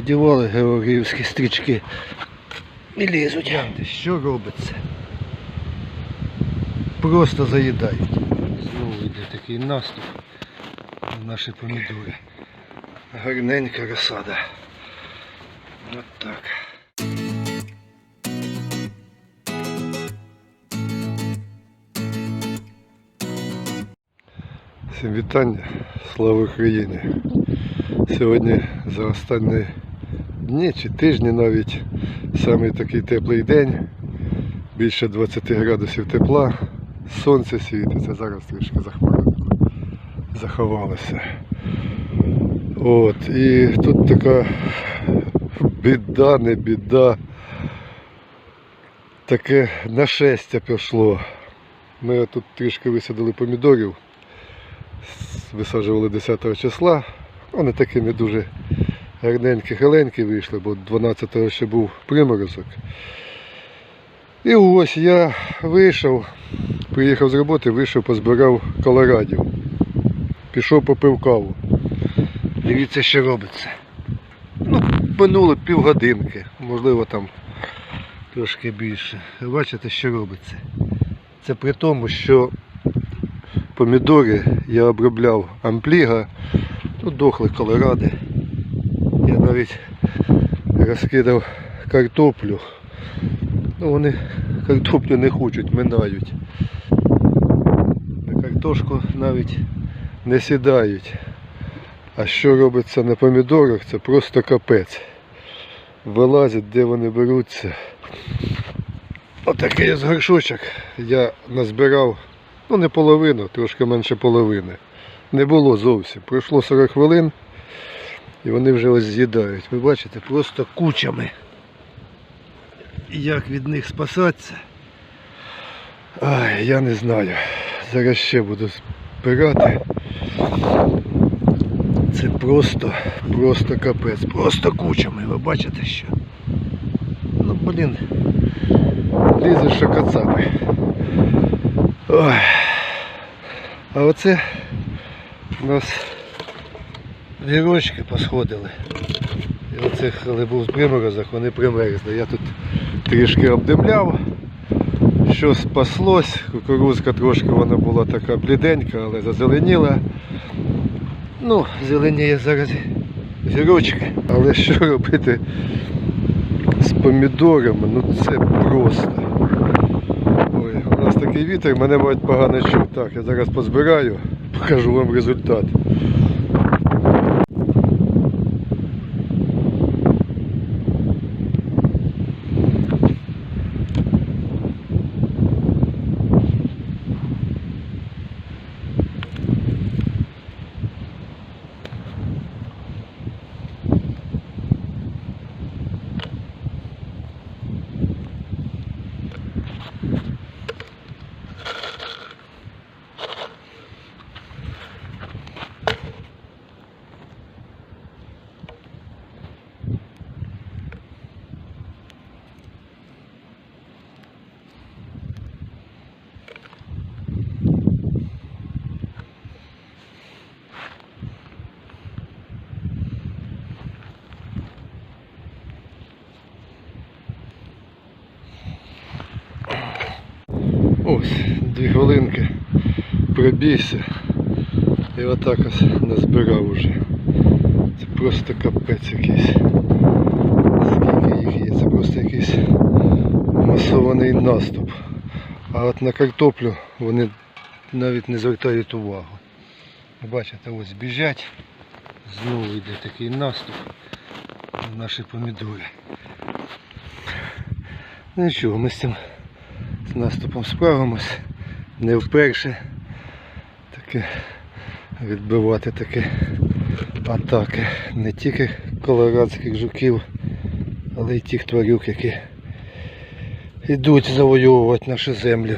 Одівали георгіївські стрічки. І лізуть. Що робиться? Просто заїдають. Знову йде такий наступ на наші помідори. Гарненька розсада. От так. Всім вітання, слава Україні! Сьогодні за останні дні чи тижні навіть самий такий теплий день, більше 20 градусів тепла, сонце світиться, зараз трішки захмаринку заховалося. От, і тут така біда, не біда, таке нашестя пішло. Ми тут трішки висадили помідорів висаджували 10 числа. Вони такі не дуже гарненькі, хиленькі вийшли, бо 12-го ще був приморозок. І ось я вийшов, приїхав з роботи, вийшов, позбирав колорадів. Пішов попив каву. Дивіться, що робиться. Ну, минуло півгодинки, можливо там трошки більше. Бачите, що робиться. Це при тому, що помідори я обробляв ампліга, тут дохли колоради. Навіть розкидав картоплю. Ну вони картоплю не хочуть, минають. На картошку навіть не сідають. А що робиться на помідорах, це просто капець. Вилазять, де вони беруться. Отакий ось горшочок я назбирав Ну, не половину, трошки менше половини. Не було зовсім. Пройшло 40 хвилин і вони вже ось з'їдають. Ви бачите, просто кучами. Як від них спасатися? Ай, я не знаю. Зараз ще буду збирати. Це просто, просто капець. Просто кучами. Ви бачите що? Ну, блін. Лізе що кацапи. Ой. А оце у нас вірочки посходили. І оце, коли був приморозок, вони примерзли. Я тут трішки обдимляв, що спаслось. Кукурузка трошки вона була така бліденька, але зазеленіла. Ну, зеленіє зараз вірочки. Але що робити з помідорами? Ну це просто. Ой, у нас такий вітер, мене мабуть погано чув. Так, я зараз позбираю, покажу вам результат. Ось, дві хвилинки пробійся. І отак ось назбирав уже. Це просто капець якийсь. Скільки їх є, це просто якийсь масований наступ. А от на картоплю вони навіть не звертають увагу. Бачите, ось біжать. Знову йде такий наступ на наші помідори. Ну нічого, ми з цим з наступом справимось. Не вперше таке відбивати такі атаки. Не тільки колорадських жуків, але й тих тварюк, які йдуть завоювати нашу землю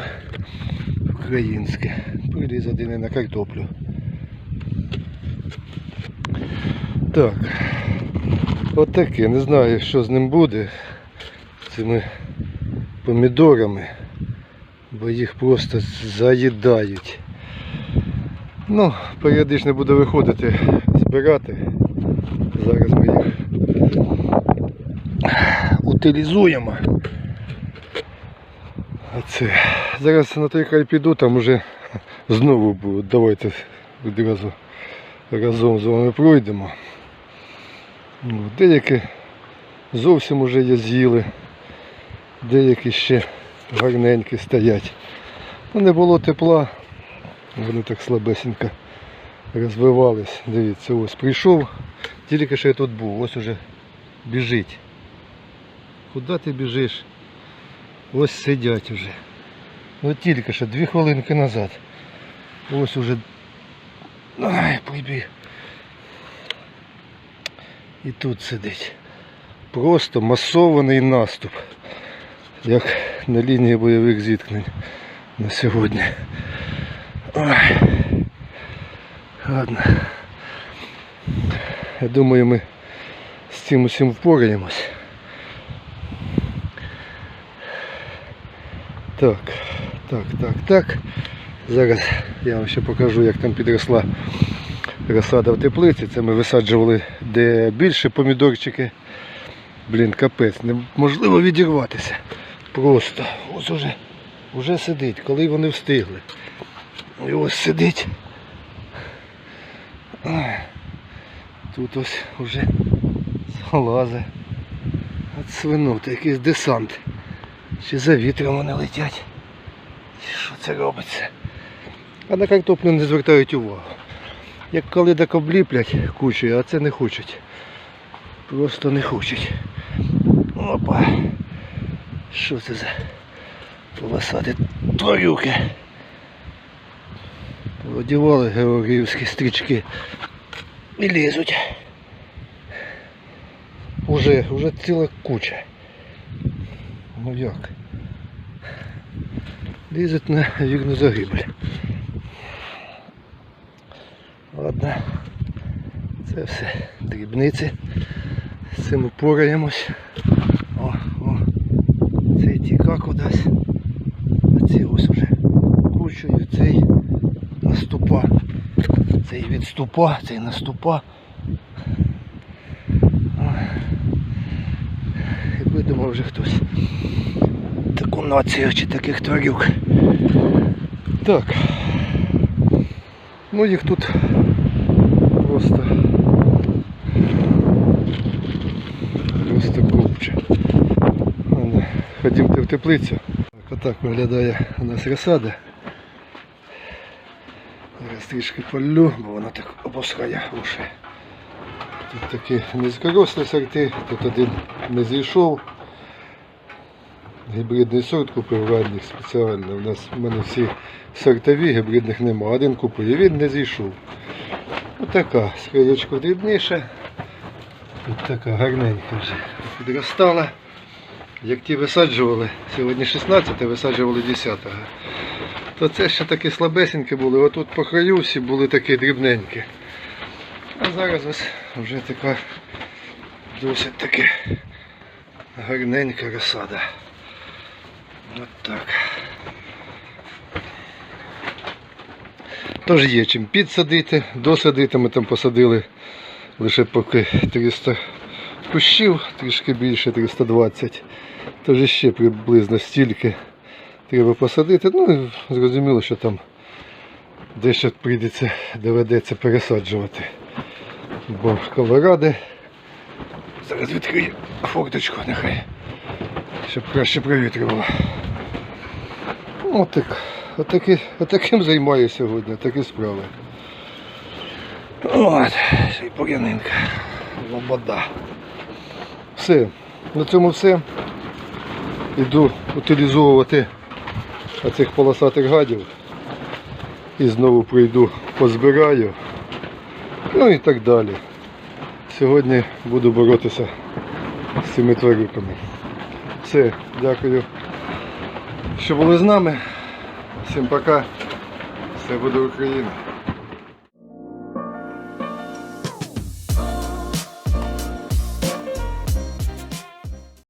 українську. Приліз один і на картоплю. Так. От таке. Не знаю, що з ним буде. з Цими помідорами, бо їх просто заїдають. Ну, періодично буду виходити збирати. Зараз ми їх утилізуємо. А це. Зараз на той край піду, там уже знову будуть. Давайте відразу разом з вами пройдемо. Ну, Деякі зовсім уже є з'їли, деякі ще гарненькі стоять. Ну, не було тепла, вони так слабесенько розвивались. Дивіться, ось прийшов, тільки що я тут був, ось уже біжить. Куди ти біжиш? Ось сидять уже. Ну тільки що, дві хвилинки назад. Ось уже. Ай, прибіг. І тут сидить. Просто масований наступ. Як на лінії бойових зіткнень на сьогодні. Ой. Ладно. Я думаю, ми з цим усім впораємось. Так, так, так, так. Зараз я вам ще покажу, як там підросла розсада в теплиці. Це ми висаджували де більше помідорчики. Блін, капець, неможливо відірватися. Просто ось уже, уже сидить, коли вони встигли. І ось сидить. Тут ось уже залази. От свинути, якийсь десант. Чи за вітром вони летять. Що це робиться? А на картоплю не звертають увагу. Як коли так обліплять кучею, а це не хочуть. Просто не хочуть. Опа. Що це за полосати тварюки? Одівали георгіївські стрічки і лізуть. Уже, уже ціла куча. Ну як? Лізуть на вірну загибель. Ладно. Це все дрібниці. З цим упораємось. О, о. Цей тіка кудись. А ці ось уже кучою цей наступа. Цей відступа, цей наступа. Ой. Якби думав вже хтось таку націю чи таких тварюк. Так. Ну їх тут просто просто теплицю. Так, отак виглядає у нас розсада. Зараз трішки полю, бо вона так обосхає уші. Тут такі низькорослі сорти, тут один не зійшов. Гібридний сорт купив ранніх спеціально. У нас в мене всі сортові, гібридних нема. Один купив і він не зійшов. Отака, скрилечко дрібніше. Тут така гарненька вже підростала. Як ті висаджували, сьогодні 16, висаджували 10-го. То це ще такі слабесенькі були. Отут по краю всі були такі дрібненькі. А зараз ось вже така досить таки гарненька розсада. От так. Тож є чим підсадити, досадити. Ми там посадили лише поки 300 кущів, трішки більше 320. Тож ще приблизно стільки треба посадити. Ну і зрозуміло, що там дещо прийдеться, доведеться пересаджувати. Бо колоради. Зараз відкрию форточку нехай. Щоб краще провітрювало. Отак. Отаки, отаким займаюся сьогодні, такі справи. От, ще й порянинка. Лобода. Все. На цьому все. Іду утилізовувати оцих полосатих гадів. І знову прийду, позбираю. Ну і так далі. Сьогодні буду боротися з цими тварюками. Все, дякую, що були з нами. Всім пока. Все буде Україна.